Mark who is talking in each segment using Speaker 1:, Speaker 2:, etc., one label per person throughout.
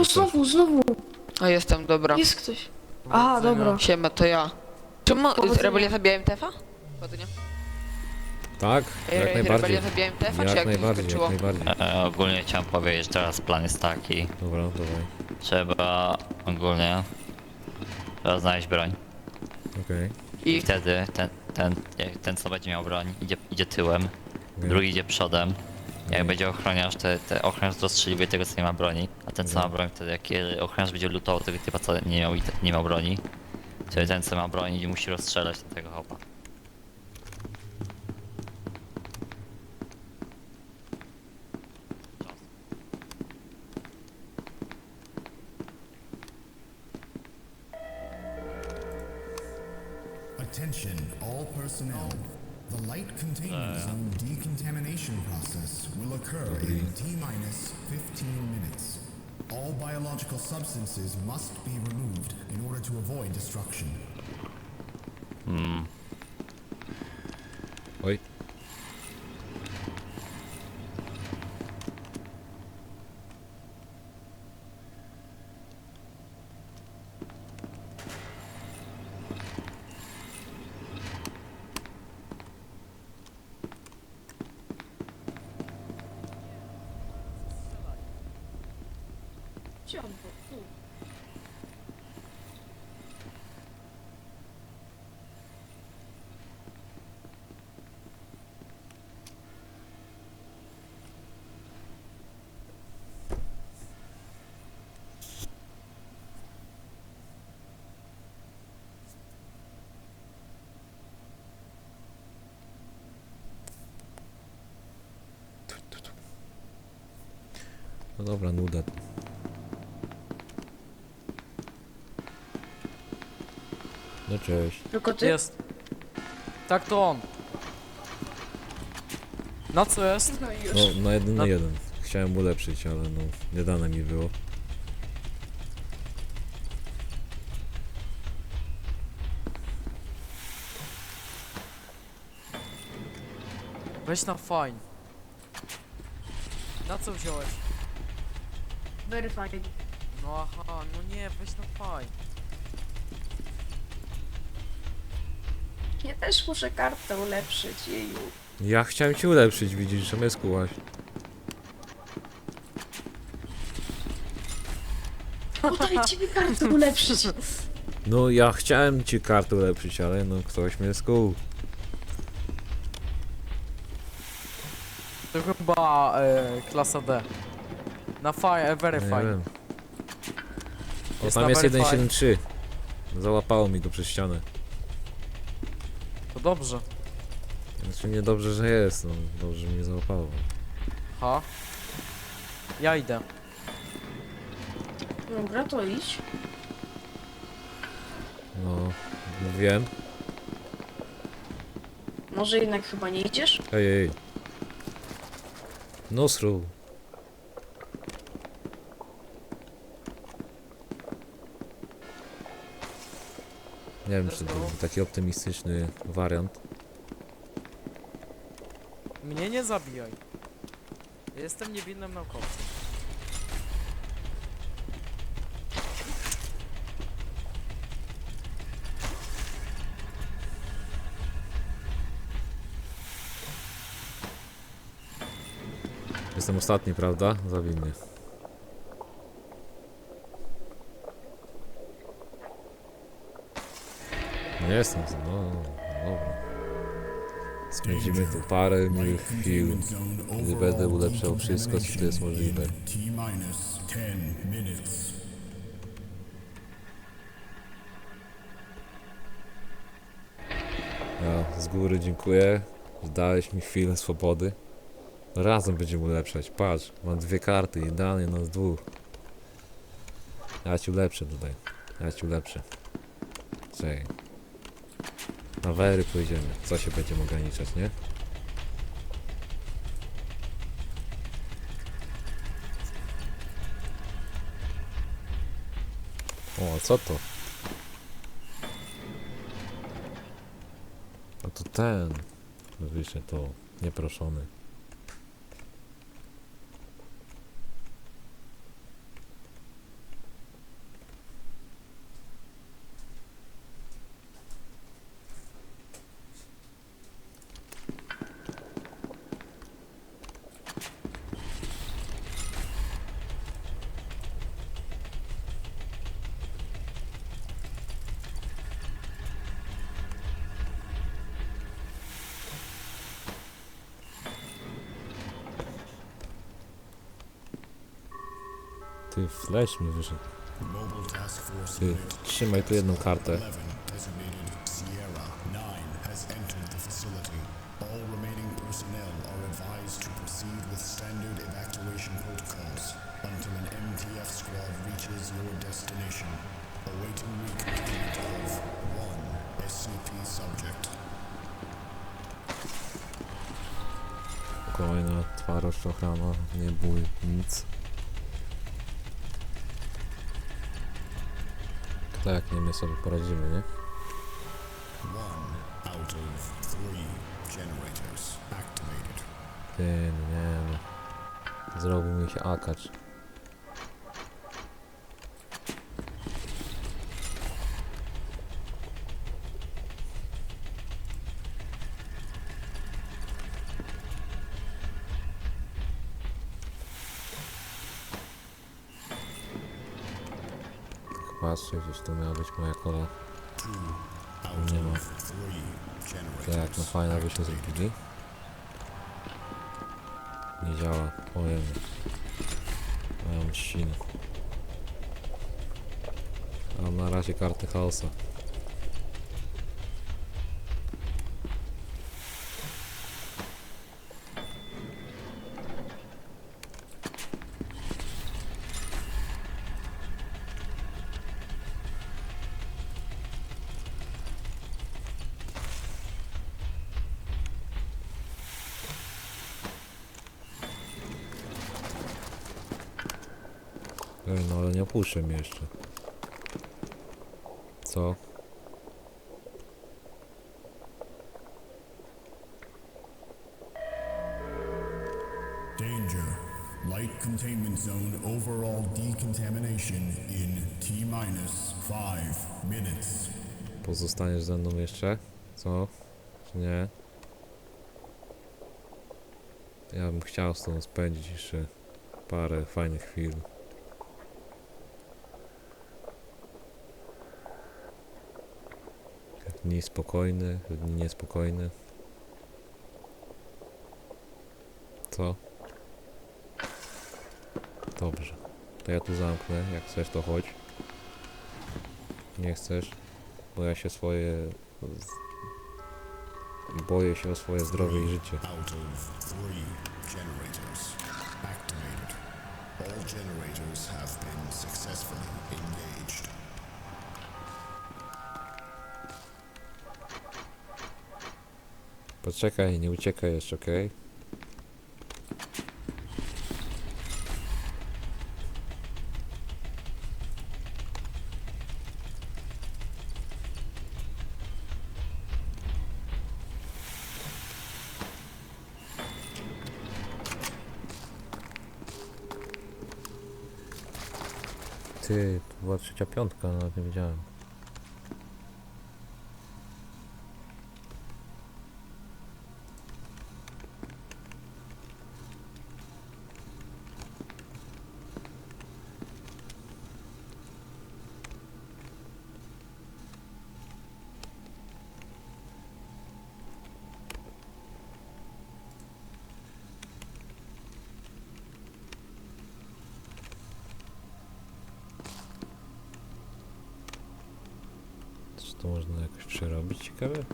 Speaker 1: O, znowu, znowu.
Speaker 2: A jestem, dobra.
Speaker 1: Jest ktoś. Aha, dobra.
Speaker 2: Siema, to ja. Czemu
Speaker 1: Powodzenia.
Speaker 2: Rebelia zabija MTF-a? Powodzenia.
Speaker 3: Tak, jak najbardziej.
Speaker 2: Rebelia zabija MTF-a, czy
Speaker 3: Jak
Speaker 2: jak to się
Speaker 3: najbardziej, jak
Speaker 2: skończyło?
Speaker 3: najbardziej.
Speaker 4: E, ogólnie chciałem powiedzieć, teraz plan jest taki.
Speaker 3: Dobra, dawaj.
Speaker 4: Trzeba ogólnie trzeba znaleźć broń.
Speaker 3: Okej.
Speaker 4: I
Speaker 2: I
Speaker 4: wtedy ten, ten, jak ten co będzie miał broń, idzie, idzie tyłem, drugi idzie przodem. Jak
Speaker 3: Okej.
Speaker 4: będzie ochroniarz, to te ochroniarz rozstrzeliwuje tego co nie ma broni, a ten co ma broń, wtedy jak ochroniarz będzie lutował tego typa co nie miał, i te- nie miał broni, to ten co ma broń musi rozstrzelać tego hopa.
Speaker 5: Attention, all personnel. The light containment uh. zone decontamination process will occur in T minus 15 minutes. All biological substances must be removed in order to avoid destruction.
Speaker 3: Oj. No dobra, nuda. No cześć.
Speaker 1: Tylko ty?
Speaker 6: Jest. Tak to on. Na co jest?
Speaker 1: No i już.
Speaker 3: No, na jeden na jeden. Chciałem ulepszyć, ale no, nie dane mi było.
Speaker 6: Weź na fine. Na co wziąłeś?
Speaker 1: Very fine.
Speaker 6: No aha, no nie, weź na fine.
Speaker 1: Ja też muszę kartę ulepszyć, jeju.
Speaker 3: Ja chciałem cię ulepszyć, widzisz, że mnie skułaś.
Speaker 1: O, dajcie mi kartę ulepszyć.
Speaker 3: No ja chciałem ci kartę ulepszyć, ale no ktoś mnie skuł.
Speaker 6: To chyba e, klasa D. Na
Speaker 3: No, nie
Speaker 6: fine.
Speaker 3: wiem. O,
Speaker 6: Jest
Speaker 3: tam
Speaker 6: na
Speaker 3: jest
Speaker 6: verify.
Speaker 3: 173. Załapało mi go przez ścianę.
Speaker 6: To dobrze.
Speaker 3: Znaczy nie dobrze, że jest, no dobrze, że mnie załapało.
Speaker 6: Ha. Ja idę.
Speaker 1: Dobra, to idź.
Speaker 3: No, wiem.
Speaker 1: Może jednak chyba nie idziesz?
Speaker 3: Ej, ej. Nosru. Nie wiem, czy to był taki optymistyczny wariant.
Speaker 6: Mnie nie zabijaj. Ja Jestem niewinnym naukowcem.
Speaker 3: Jestem ostatni, prawda? Zabij mnie. Jestem, no, no dobra. Spędzimy tu parę miłych chwil. Gdy będę ulepszał wszystko, co tu jest możliwe.
Speaker 5: T minus 10 minutes.
Speaker 3: Ja z góry dziękuję, że dałeś mi chwilę swobody. Razem będziemy ulepszać. Patrz, mam dwie karty, idealnie nas dwóch. Ja ci ulepszę tutaj. Ja ci ulepszę. Czekaj. Na wery pójdziemy. Co się będziemy ograniczać, nie? O, co to? A to ten. Wyszedł to nieproszony. Ty, flash mi wyszedł. Ty, trzymaj tu jedną kartę.
Speaker 5: 11, designated Sierra 9, has entered To
Speaker 3: jak nie my sobie poradzimy, nie? Ty, no nie no. Zrobił mi się akacz. Patrzcie, gdzieś tu miała być moja kola.
Speaker 5: Out
Speaker 3: Nie ma.
Speaker 5: three
Speaker 3: To jak no fajna byśmy zrobili. Nie działa, powiem. Mają trzciny. Mam na razie kartę chaosa. Ej, no ale nie opuszczę mnie jeszcze. Co?
Speaker 5: Danger. Light containment zone overall decontamination in T minus five minutes.
Speaker 3: Pozostaniesz ze mną jeszcze? Co? Czy nie? Ja bym chciał z tobą spędzić jeszcze parę fajnych chwil. Dni spokojne, dni niespokojne. Co? Dobrze. To ja tu zamknę. Jak chcesz, to chodź. Nie chcesz? Bo ja się swoje... Boję się o swoje zdrowie i życie.
Speaker 5: All generators have been successfully engaged.
Speaker 3: Poczekaj, nie uciekaj jeszcze, okej? Ty, to była trzecia piątka, nawet nie wiedziałem. To można jakoś przerobić? Ciekawe.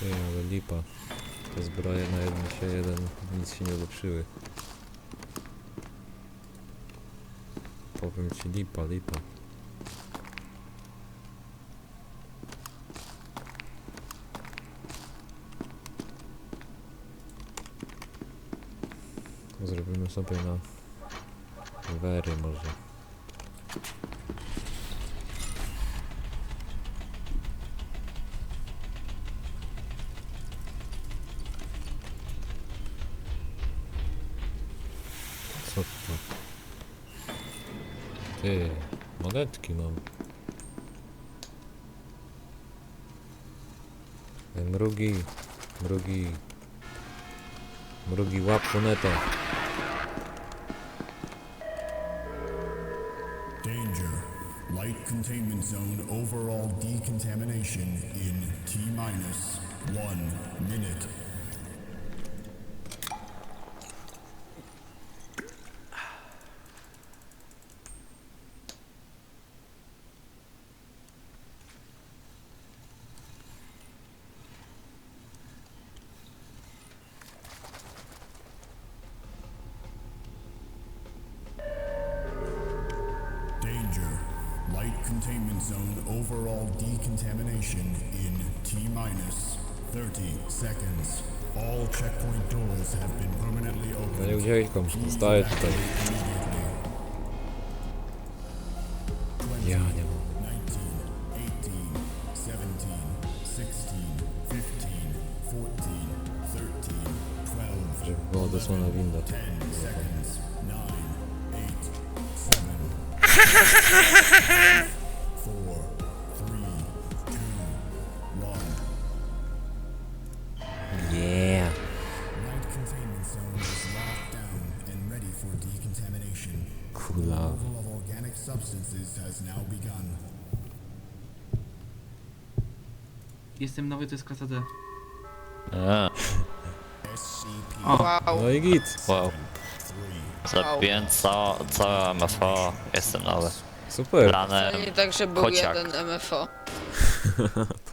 Speaker 3: Ty, ale lipa. Te zbroje na jeden się nic się nie ulepszyły. Powiem ci lipa, lipa. Zrobimy sobie na wery może. Co to? Ty, monetki mam. Mrugi, mrugi. Mrugi, łap monetę.
Speaker 5: Danger. Light containment zone overall decontamination in T minus one minute. Danger. Light containment zone overall decontamination in T minus 30 seconds. All checkpoint doors have been permanently
Speaker 3: No
Speaker 5: opened.
Speaker 3: nie uciekam, zostaję tutaj.
Speaker 5: Immediately.
Speaker 3: Ja nie mogę.
Speaker 5: 19, 18, 17, 16, 15, 14, 13, 12,
Speaker 3: Żeby była dosłowna winda.
Speaker 5: Begun.
Speaker 7: Jestem nowy, to jest klasa D.
Speaker 5: SCP
Speaker 2: Wow.
Speaker 3: No i git.
Speaker 4: wow. Zrobiłem co, całe MFO, jestem nowy.
Speaker 3: Super.
Speaker 4: Planem
Speaker 2: nie tak, że był
Speaker 4: Kociak.
Speaker 2: jeden MFO.